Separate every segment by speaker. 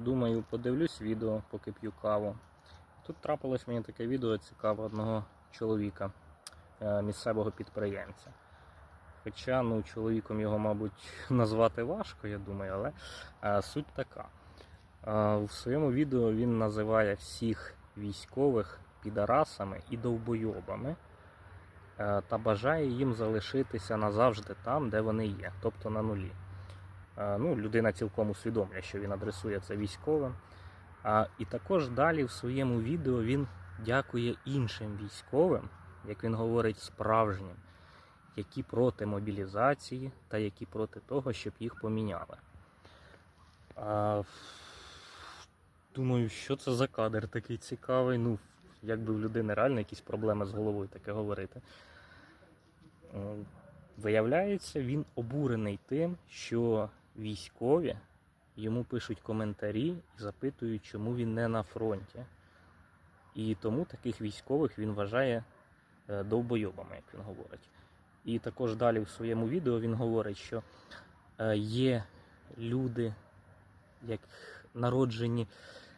Speaker 1: Думаю, подивлюсь відео, поки п'ю каву. Тут трапилось мені таке відео цікаве одного чоловіка, е, місцевого підприємця. Хоча ну, чоловіком його, мабуть, назвати важко, я думаю, але е, суть така. Е, У своєму відео він називає всіх військових підарасами і довбойобами та бажає їм залишитися назавжди там, де вони є, тобто на нулі. Е, Ну, людина цілком усвідомлює, що він адресує це військовим. А, і також далі в своєму відео він дякує іншим військовим, як він говорить, справжнім, які проти мобілізації та які проти того, щоб їх поміняли. А, думаю, що це за кадр такий цікавий. Ну, якби в людини реально якісь проблеми з головою таке говорити. Виявляється, він обурений тим, що військові йому пишуть коментарі і запитують, чому він не на фронті. І тому таких військових він вважає е, довбойобами, як він говорить. І також далі в своєму відео він говорить, що е, є люди, як народжені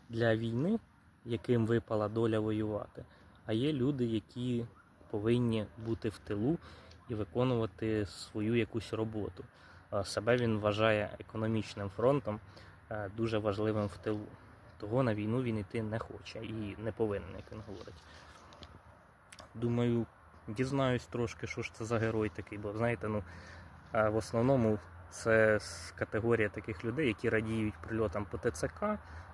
Speaker 1: для війни, яким випала доля воювати, а є люди, які повинні бути в тилу і виконувати свою якусь роботу. А Себе він вважає економічним фронтом, е, дуже важливим в тилу. Того на війну він йти не хоче і не повинен, як він говорить. Думаю, дізнаюсь трошки, що ж це за герой такий, бо знаєте, ну е, в основному це категорія таких людей, які радіють прильотам по ТЦК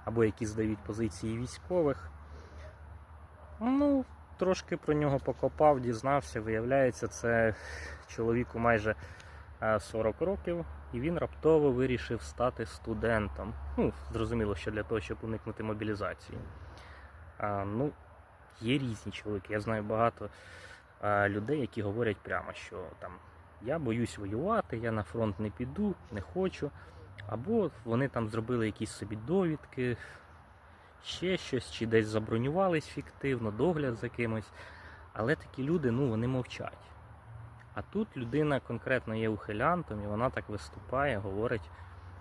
Speaker 1: або які здають позиції військових. Ну, трошки про нього покопав, дізнався. Виявляється, це чоловіку майже е, 40 років, і він раптово вирішив стати студентом. Ну, зрозуміло, що для того, щоб уникнути мобілізації. А, ну, є різні чоловіки. Я знаю багато а, людей, які говорять прямо, що там я боюсь воювати, я на фронт не піду, не хочу. Або вони там зробили якісь собі довідки, ще щось, чи десь забронювались фіктивно, догляд за кимось. Але такі люди, ну, вони мовчать. А тут людина конкретно є ухилянтом, і вона так виступає, говорить,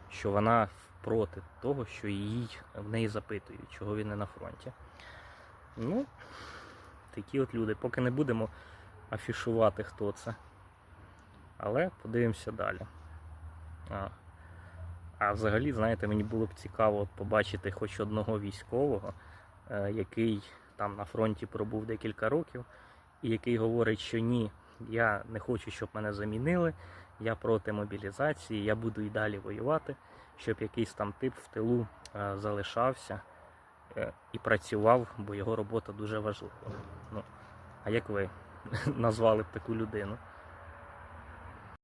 Speaker 1: що вона проти того, що її в неї запитують, чого він не на фронті. Ну, такі от люди. Поки не будемо афішувати, хто це. Але подивимося далі. А, а взагалі, знаєте, мені було б цікаво побачити хоч одного військового, е, який там на фронті пробув декілька років, і який говорить, що ні, я не хочу, щоб мене замінили, я проти мобілізації, я буду і далі воювати, щоб якийсь там тип в тилу е, залишався е, і працював, бо його робота дуже важлива. Ну, а як ви назвали б таку людину?